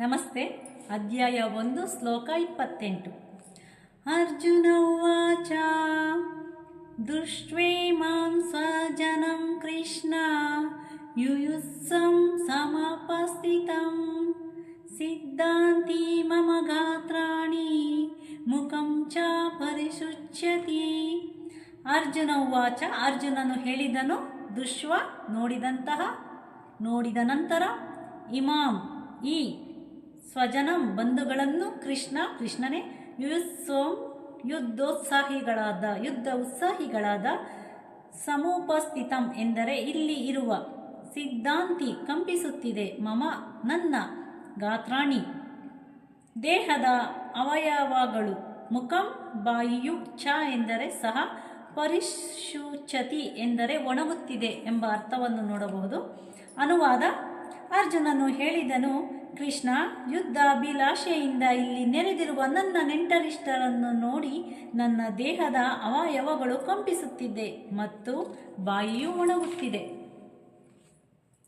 ನಮಸ್ತೆ. ಅಧ್ಯಾಯ ಒಂದು, ಶ್ಲೋಕ ಇಪ್ಪತ್ತೆಂಟು. ಅರ್ಜುನ ಉಚ ದೃಷ್ಟ್ವೇ ಮಾಂ ಸ್ವಜನಂ ಕೃಷ್ಣ, ಯುಯುತ್ಸಂ ಸಮಪಸ್ಥಿತಂ, ಸಿದ್ಧಾಂತಿ ಮಮ ಗಾತ್ರಾಣಿ, ಮುಖಂ ಚ ಪರಿಶುಚ್ಯತಿ ಅರ್ಜುನ ಉವಾಚ, ಅರ್ಜುನನು ಹೇಳಿದನು ದುಶ್ವ ನೋಡಿದಂತಹ, ನೋಡಿದ ನಂತರ ಇಮಾಂ ಈ ಸ್ವಜನಂ ಬಂಧುಗಳನ್ನು ಕೃಷ್ಣ, ಕೃಷ್ಣನೇ ಯುಸೋಂ ಯುದ್ಧೋತ್ಸಾಹಿಗಳಾದ, ಯುದ್ಧ ಉತ್ಸಾಹಿಗಳಾದ ಸಮೂಪಸ್ಥಿತಂ ಎಂದರೆ ಇಲ್ಲಿ ಇರುವ ಸಿದ್ಧಾಂತಿ ಕಂಪಿಸುತ್ತಿದೆ. ಮಮ, ನನ್ನ, ಗಾತ್ರಾಣಿ. ದೇಹದ ಅವಯವಗಳು ಮುಖಂ, ಬಾಯಿಯು ಚ ಎಂದರೆ ಸಹ ಪರಿಶುಚತಿ ಎಂದರೆ ಒಣಗುತ್ತಿದೆ ಎಂಬ ಅರ್ಥವನ್ನು ನೋಡಬಹುದು. ಅನುವಾದ, ಅರ್ಜುನನು ಹೇಳಿದನು ಕೃಷ್ಣ ಯುದ್ಧಾಭಿಲಾಷೆಯಿಂದ ಇಲ್ಲಿ ನೆರೆದಿರುವ ನನ್ನ ನೆಂಟರಿಷ್ಟರನ್ನು ನೋಡಿ ನನ್ನ ದೇಹದ ಅವಯವಗಳು ಕಂಪಿಸುತ್ತಿದೆ ಮತ್ತು ಬಾಯಿಯೂ ಒಣಗುತ್ತಿದೆ.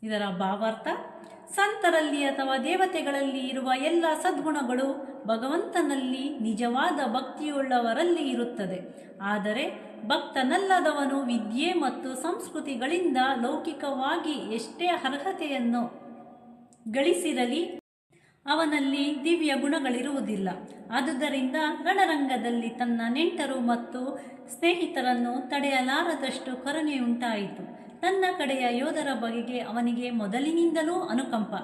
ಇದರ ಭಾವಾರ್ಥ, ಸಂತರಲ್ಲಿ ಅಥವಾ ದೇವತೆಗಳಲ್ಲಿ ಇರುವ ಎಲ್ಲ ಸದ್ಗುಣಗಳು ಭಗವಂತನಲ್ಲಿ ನಿಜವಾದ ಭಕ್ತಿಯುಳ್ಳವರಲ್ಲಿ ಇರುತ್ತದೆ. ಆದರೆ ಭಕ್ತನಲ್ಲದವನು ವಿದ್ಯೆ ಮತ್ತು ಸಂಸ್ಕೃತಿಗಳಿಂದ ಲೌಕಿಕವಾಗಿ ಎಷ್ಟೇ ಅರ್ಹತೆಯನ್ನು ಗಳಿಸಿರಲಿ, ಅವನಲ್ಲಿ ದಿವ್ಯ ಗುಣಗಳಿರುವುದಿಲ್ಲ. ಆದುದರಿಂದ ರಣರಂಗದಲ್ಲಿ ತನ್ನ ನೆಂಟರು ಮತ್ತು ಸ್ನೇಹಿತರನ್ನು ತಡೆಯಲಾರದಷ್ಟು ಕೊರನೆಯುಂಟಾಯಿತು ತನ್ನ ಕಡೆಯ ಯೋಧರ ಬಗೆಗೆ ಅವನಿಗೆ ಮೊದಲಿನಿಂದಲೂ ಅನುಕಂಪ.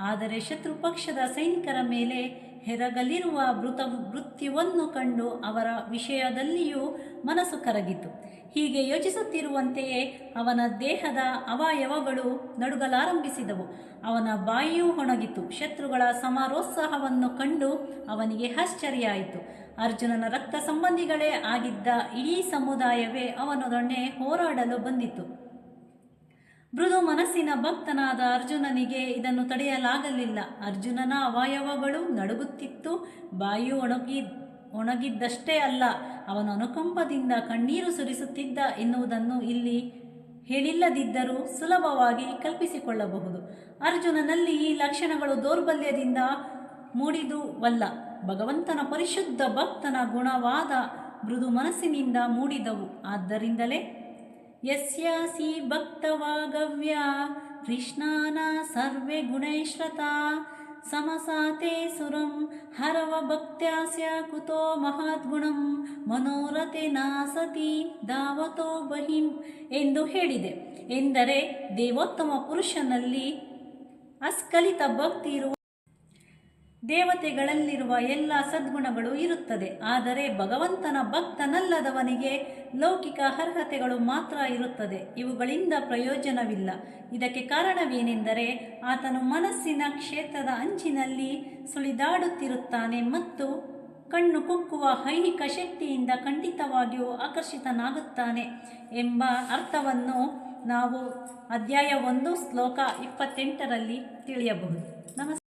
ಆದರೆ ಶತ್ರು ಪಕ್ಷದ ಸೈನಿಕರ ಮೇಲೆ ಹೆರಗಲಿರುವ ಮೃತ ಮೃತ್ಯುವನ್ನು ಕಂಡು ಅವರ ವಿಷಯದಲ್ಲಿಯೂ ಮನಸ್ಸು ಕರಗಿತು. ಹೀಗೆ ಯೋಚಿಸುತ್ತಿರುವಂತೆಯೇ ಅವನ ದೇಹದ ಅವಯವಗಳು ನಡುಗಲಾರಂಭಿಸಿದವು. ಅವನ ಬಾಯಿಯೂ ಒಣಗಿತು. ಶತ್ರುಗಳ ಸಮಾರೋತ್ಸಾಹವನ್ನು ಕಂಡು ಅವನಿಗೆ ಆಶ್ಚರ್ಯ ಆಯಿತು ಅರ್ಜುನನ ರಕ್ತ ಸಂಬಂಧಿಗಳೇ ಆಗಿದ್ದ ಇಡೀ ಸಮುದಾಯವೇ ಅವನೊಡನೆ ಹೋರಾಡಲು ಬಂದಿತು. ಮೃದು ಮನಸ್ಸಿನ ಭಕ್ತನಾದ ಅರ್ಜುನನಿಗೆ ಇದನ್ನು ತಡೆಯಲಾಗಲಿಲ್ಲ. ಅರ್ಜುನನ ಅವಯವಗಳು ನಡುಗುತ್ತಿತ್ತು. ಬಾಯು ಒಣಗಿ, ಒಣಗಿದ್ದಷ್ಟೇ ಅಲ್ಲ, ಅವನು ಅನುಕಂಪದಿಂದ ಕಣ್ಣೀರು ಸುರಿಸುತ್ತಿದ್ದ ಎನ್ನುವುದನ್ನು ಇಲ್ಲಿ ಹೇಳಿಲ್ಲದಿದ್ದರೂ ಸುಲಭವಾಗಿ ಕಲ್ಪಿಸಿಕೊಳ್ಳಬಹುದು. ಅರ್ಜುನನಲ್ಲಿ ಈ ಲಕ್ಷಣಗಳು ದೌರ್ಬಲ್ಯದಿಂದ ಮೂಡಿದುವಲ್ಲ. ಭಗವಂತನ ಪರಿಶುದ್ಧ ಭಕ್ತನ ಗುಣವಾದ ಮೃದು ಮನಸ್ಸಿನಿಂದ ಮೂಡಿದವು. ಆದ್ದರಿಂದಲೇ ಯಸ್ಯಾಸಿ ಭಕ್ತವಾಗವ್ಯ ಕೃಷ್ಣಾನ ಸರ್ವೇ ಗುಣೈಶ್ರತಾ ಸಮಸಾತೆ ಸುರಂ ಹರವ ಭಕ್ತ್ಯಾಸ್ಯ ಕುತೋ ಮಹಾದ್ಗುಣಂ ಮನೋರಥೆ ನಾಸತಿ ದಾವತೋ ಬಹಿಂ ಎಂದು ಹೇಳಿದೆ. ಎಂದರೆ ದೇವೋತ್ತಮ ಪುರುಷನಲ್ಲಿ ಅಸ್ಖಲಿತ ಭಕ್ತಿ ಇರುವ ದೇವತೆಗಳಲ್ಲಿರುವ ಎಲ್ಲ ಸದ್ಗುಣಗಳು ಇರುತ್ತದೆ. ಆದರೆ ಭಗವಂತನ ಭಕ್ತನಲ್ಲದವನಿಗೆ ಲೌಕಿಕ ಅರ್ಹತೆಗಳು ಮಾತ್ರ ಇರುತ್ತದೆ. ಇವುಗಳಿಂದ ಪ್ರಯೋಜನವಿಲ್ಲ. ಇದಕ್ಕೆ ಕಾರಣವೇನೆಂದರೆ ಆತನು ಮನಸ್ಸಿನ ಕ್ಷೇತ್ರದ ಅಂಚಿನಲ್ಲಿ ಸುಳಿದಾಡುತ್ತಿರುತ್ತಾನೆ ಮತ್ತು ಕಣ್ಣು ಕುಕ್ಕುವ ಹೈಹಿಕ ಶಕ್ತಿಯಿಂದ ಖಂಡಿತವಾಗಿಯೂ ಆಕರ್ಷಿತನಾಗುತ್ತಾನೆ ಎಂಬ ಅರ್ಥವನ್ನು ನಾವು ಅಧ್ಯಾಯ ಒಂದು, ಶ್ಲೋಕ ಇಪ್ಪತ್ತೆಂಟರಲ್ಲಿ ತಿಳಿಯಬಹುದು. ನಮಸ್ತೆ